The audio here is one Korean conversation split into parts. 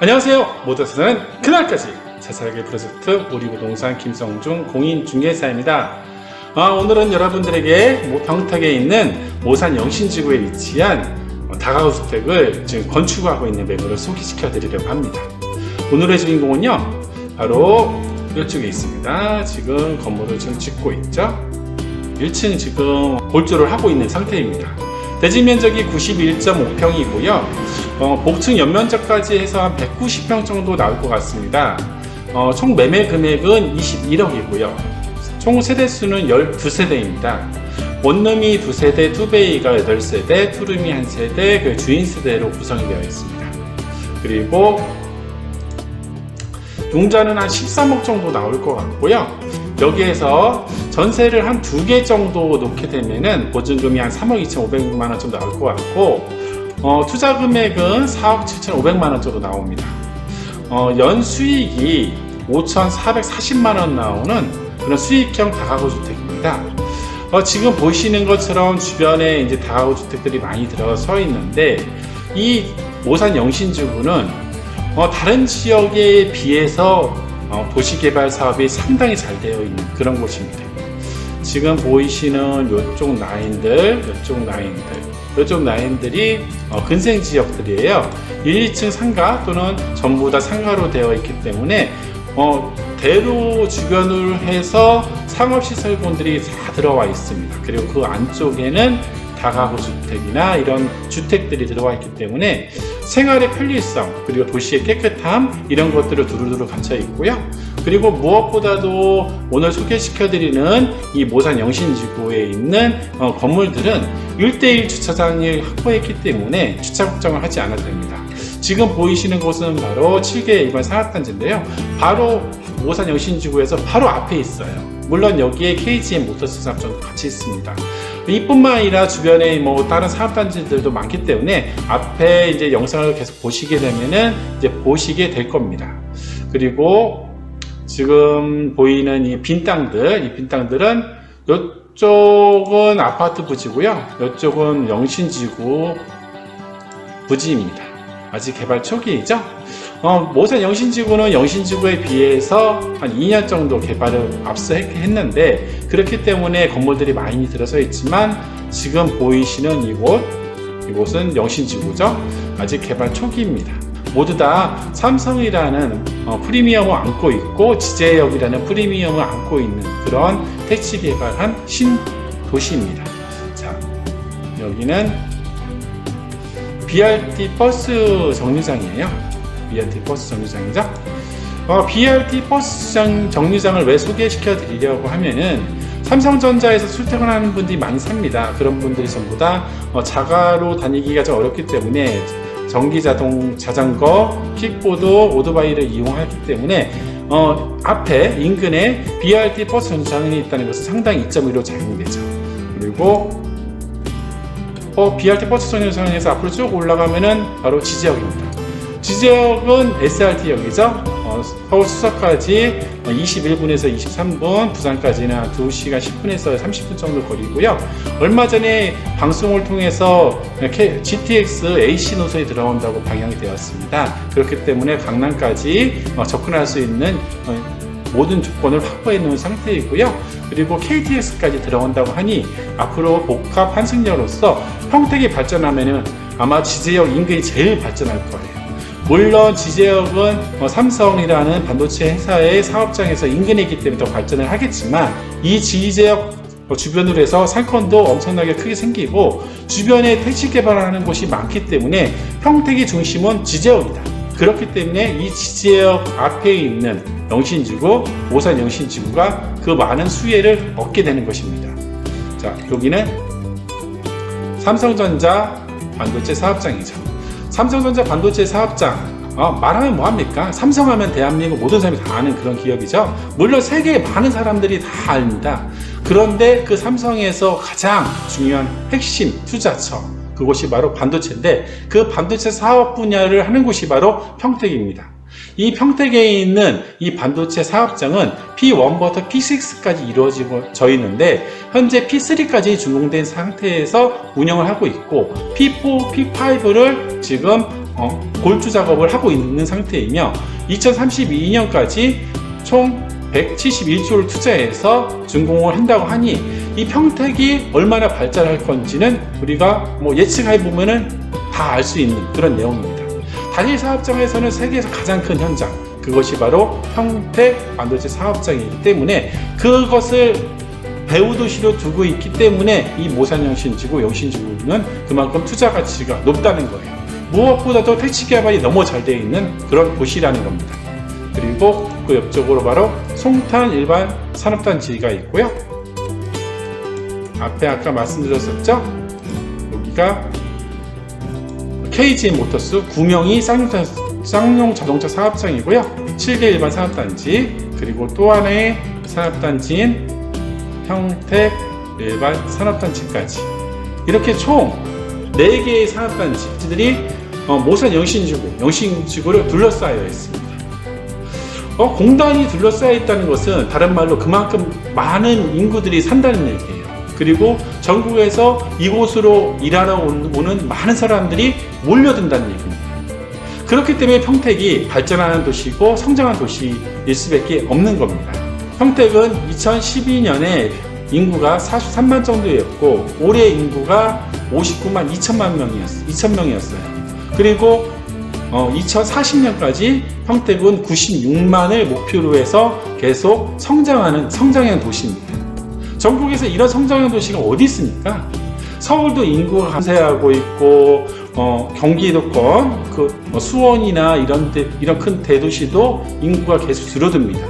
안녕하세요. 모터스는 그날까지 자살하게 프로젝트 우리 부동산 김성중 공인중개사입니다. 아, 오늘은 여러분들에게 모- 평택에 있는 모산 영신지구에 위치한 어, 다가구 주택을 지금 건축하고 있는 매물을 소개시켜 드리려고 합니다. 오늘의 주인공은요, 바로 이쪽에 있습니다. 지금 건물을 지금 짓고 있죠. 1층 지금 골조를 하고 있는 상태입니다. 대지 면적이 91.5평이고요. 어, 복층 연면적까지 해서 한 190평 정도 나올 것 같습니다. 어, 총 매매 금액은 21억이고요. 총 세대수는 12세대입니다. 원룸이 2세대, 투베이가 8세대, 투룸이 1세대, 그 주인 세대로 구성이 되어 있습니다. 그리고 용자는 한 13억 정도 나올 것 같고요. 여기에서 전세를 한 두 개 정도 놓게 되면은 보증금이 한 3억 2,500만 원 정도 나올 것 같고, 어, 투자 금액은 4억 7,500만 원 정도 나옵니다. 어, 연 수익이 5,440만 원 나오는 그런 수익형 다가구 주택입니다. 어, 지금 보시는 것처럼 주변에 이제 다가구 주택들이 많이 들어서 있는데 이 모산 영신지구는 어, 다른 지역에 비해서 어, 도시개발 사업이 상당히 잘 되어 있는 그런 곳입니다. 지금 보이시는 이쪽 라인들, 이쪽 라인들, 이쪽 라인들이 어, 근생 지역들이에요. 1, 2층 상가 또는 전부 다 상가로 되어 있기 때문에 어, 대로 주변을 해서 상업시설본들이 다 들어와 있습니다. 그리고 그 안쪽에는 다가구 주택이나 이런 주택들이 들어와 있기 때문에 생활의 편리성 그리고 도시의 깨끗함 이런 것들을 두루두루 갖춰 있고요. 그리고 무엇보다도 오늘 소개시켜드리는 이 모산 영신지구에 있는 어, 건물들은 1대1 주차장을 확보했기 때문에 주차 걱정을 하지 않아도 됩니다. 지금 보이시는 곳은 바로 7개 일반 산업단지인데요. 바로 모산 영신지구에서 바로 앞에 있어요. 물론 여기에 KGM 모터스 산업도 같이 있습니다. 이뿐만 아니라 주변에 뭐 다른 산업단지들도 많기 때문에 앞에 이제 영상을 계속 보시게 되면은 이제 보시게 될 겁니다. 그리고 지금 보이는 이 빈 땅들, 이 빈 땅들은 이쪽은 아파트 부지고요. 이쪽은 영신지구 부지입니다. 아직 개발 초기이죠. 어, 모산 영신지구는 영신지구에 비해서 한 2년 정도 개발을 앞서 했- 했는데 그렇기 때문에 건물들이 많이 들어서 있지만 지금 보이시는 이곳 이곳은 영신지구죠. 아직 개발 초기입니다. 모두 다 삼성이라는 어, 프리미엄을 안고 있고 지제역이라는 프리미엄을 안고 있는 그런 택지 개발한 신도시입니다. 자, 여기는 BRT 버스 정류장이에요. BRT 버스 정류장이죠. 어, BRT 버스 정, 정류장을 왜 소개시켜 드리려고 하면은 삼성전자에서 출퇴근하는 분들이 많이 삽니다. 그런 분들이 전부 다 어, 자가로 다니기가 좀 어렵기 때문에 전기 자동 자전거, 킥보드, 오토바이를 이용하기 때문에 어, 앞에 인근에 BRT 버스 정류장이 있다는 것은 상당히 이점으로 작용되죠. 그리고 어, BRT 버스 정류장에서 앞으로 쭉 올라가면은 바로 지지역입니다. 지지역은 SRT역이죠. 어, 서울 수서까지 21분에서 23분, 부산까지는 한 2시간 10분에서 30분 정도 거리고요. 얼마 전에 방송을 통해서 GTX AC 노선이 들어온다고 방영이 되었습니다. 그렇기 때문에 강남까지 어, 접근할 수 있는 어, 모든 조건을 확보해 놓은 상태이고요. 그리고 KTX까지 들어온다고 하니 앞으로 복합 환승역으로서 평택이 발전하면은 아마 지제역 인근이 제일 발전할 거예요. 물론 지제역은 어, 삼성이라는 반도체 회사의 사업장에서 인근에 있기 때문에 더 발전을 하겠지만 이 지제역 어, 주변으로 해서 상권도 엄청나게 크게 생기고 주변에 택시 개발하는 곳이 많기 때문에 평택의 중심은 지제역이다. 그렇기 때문에 이 지제역 앞에 있는 영신지구, 오산 영신지구가 그 많은 수혜를 얻게 되는 것입니다. 자, 여기는 삼성전자 반도체 사업장이죠. 삼성전자 반도체 사업장. 어, 말하면 뭐합니까? 삼성하면 대한민국 모든 사람이 다 아는 그런 기업이죠. 물론 세계의 많은 사람들이 다 압니다. 그런데 그 삼성에서 가장 중요한 핵심 투자처, 그곳이 바로 반도체인데 그 반도체 사업 분야를 하는 곳이 바로 평택입니다. 이 평택에 있는 이 반도체 사업장은 P1부터 P6까지 이루어져 있는데 현재 P3까지 준공된 상태에서 운영을 하고 있고 P4, P5를 지금 어, 골주 작업을 하고 있는 상태이며 2032년까지 총 171조를 투자해서 준공을 한다고 하니 이 평택이 얼마나 발전할 건지는 우리가 뭐 예측해 보면은 다 알 수 있는 그런 내용입니다. 단일 사업장에서는 세계에서 가장 큰 현장 그것이 바로 평택 반도체 사업장이기 때문에 그것을 배후 도시로 두고 있기 때문에 이 모산영신지구, 영신지구는 그만큼 투자 가치가 높다는 거예요. 무엇보다도 택시 개발이 너무 잘 되어 있는 그런 곳이라는 겁니다. 그리고 그 옆쪽으로 바로 송탄 일반 산업단지가 있고요. 앞에 아까 말씀드렸었죠? 여기가 KGM 모터스 구명이 쌍용, 쌍용 자동차 사업장이고요. 7개 일반 산업단지 그리고 또 하나의 산업단지인 평택 일반 산업단지까지 이렇게 총 4개의 산업단지들이 어, 모산 영신지구, 영신지구를 둘러싸여 있습니다. 어, 공단이 둘러싸여 있다는 것은 다른 말로 그만큼 많은 인구들이 산다는 얘기예요. 그리고 전국에서 이곳으로 일하러 온- 오는 많은 사람들이 몰려든다는 얘기입니다. 그렇기 때문에 평택이 발전하는 도시고 성장한 도시일 수밖에 없는 겁니다. 평택은 2012년에 인구가 43만 정도였고 올해 인구가 59만 2천만 명이었어요. 2천 명이었어요. 그리고 2040년까지 평택은 96만을 목표로 해서 계속 성장하는 성장형 도시입니다. 전국에서 이런 성장형 도시가 어디 있습니까? 서울도 인구가 감소하고 있고 어, 경기도권 그 어, 수원이나 이런 데, 이런 큰 대도시도 인구가 계속 줄어듭니다.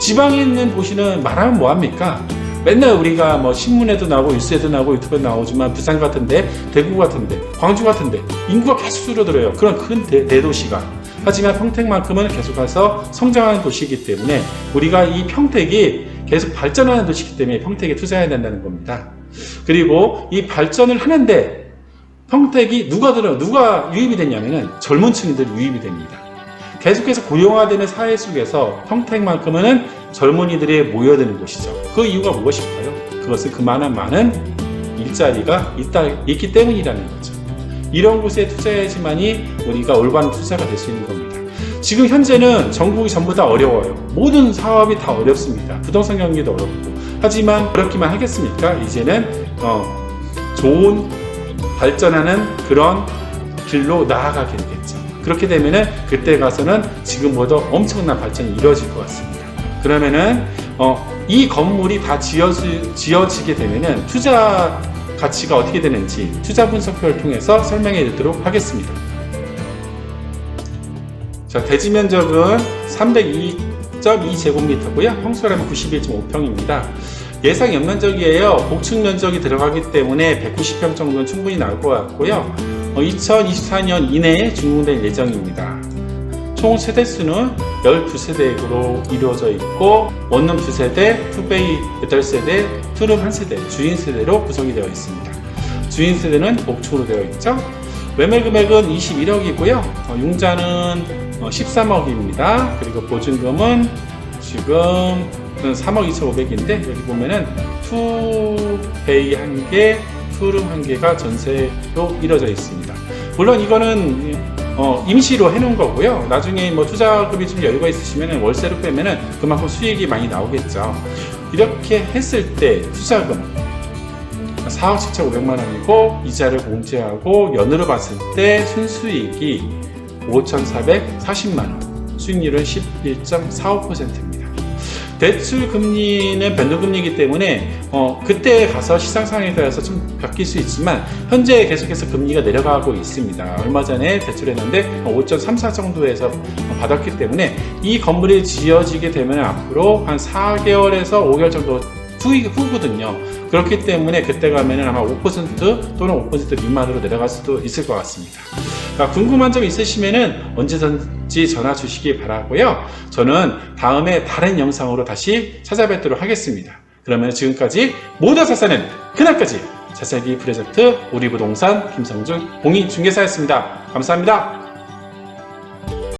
지방에 있는 도시는 말하면 뭐 합니까? 맨날 우리가 뭐 신문에도 나오고 뉴스에도 나오고 유튜브에 나오지만 부산 같은데 대구 같은데 광주 같은데 인구가 계속 줄어들어요. 그런 큰 대, 대도시가. 하지만 평택만큼은 계속해서 성장하는 도시이기 때문에 우리가 이 평택이 계속 발전하는 도시이기 때문에 평택에 투자해야 된다는 겁니다. 그리고 이 발전을 하는데 평택이 누가 들어 누가 유입이 됐냐면은 젊은 층들 유입이 됩니다. 계속해서 고령화되는 사회 속에서 평택만큼은 젊은이들이 모여드는 곳이죠. 그 이유가 무엇일까요? 그것은 그만한 많은 일자리가 있다, 있기 때문이라는 거죠. 이런 곳에 투자해야지만이 우리가 올바른 투자가 될 수 있는 겁니다. 지금 현재는 전국이 전부 다 어려워요. 모든 사업이 다 어렵습니다. 부동산 경기도 어렵고. 하지만 어렵기만 하겠습니까? 이제는 어, 좋은 발전하는 그런 길로 나아가게 되겠죠. 그렇게 되면은 그때 가서는 지금보다 엄청난 발전이 이루어질 것 같습니다. 그러면은 어, 이 건물이 다 지어지, 지어지게 되면은 투자 가치가 어떻게 되는지 투자 분석표를 통해서 설명해 드리도록 하겠습니다. 자, 대지 면적은 302.2제곱미터고요. 평수라면 91.5평입니다. 예상 연면적이에요. 복층 면적이 들어가기 때문에 190평 정도는 충분히 나올 것 같고요. 2024년 이내에 준공될 예정입니다. 총 세대수는 12세대로 이루어져 있고 원룸 2세대, 투베이 8세대, 투룸 1세대, 주인 세대로 구성이 되어 있습니다. 주인 세대는 복층으로 되어 있죠. 매매 금액은 21억이고요. 융자는 13억입니다. 그리고 보증금은 지금 3억 2,500인데 여기 보면은 투베이 한 개, 투룸 한 개가 전세로 이루어져 있습니다. 물론 이거는 어, 임시로 해놓은 거고요. 나중에 뭐 투자금이 좀 여유가 있으시면 월세로 빼면은 그만큼 수익이 많이 나오겠죠. 이렇게 했을 때 투자금 4억 7천 5백만 원이고 이자를 공제하고 연으로 봤을 때 순수익이 5,440만 원, 수익률은 11.45%입니다. 대출 금리는 변동 금리이기 때문에 어, 그때 가서 시장 상황에 따라서 좀 바뀔 수 있지만 현재 계속해서 금리가 내려가고 있습니다. 얼마 전에 대출했는데 5.34 정도에서 받았기 때문에 이 건물이 지어지게 되면 앞으로 한 4개월에서 5개월 정도 후, 후거든요. 그렇기 때문에 그때 가면은 아마 5% 또는 5% 미만으로 내려갈 수도 있을 것 같습니다. 자, 궁금한 점 있으시면은 언제든 지 전화 주시기 바라고요. 저는 다음에 다른 영상으로 다시 찾아뵙도록 하겠습니다. 그러면 지금까지 모두 자사는 그날까지 자세기 프로젝트 우리 부동산 김성준 공인중개사였습니다. 감사합니다.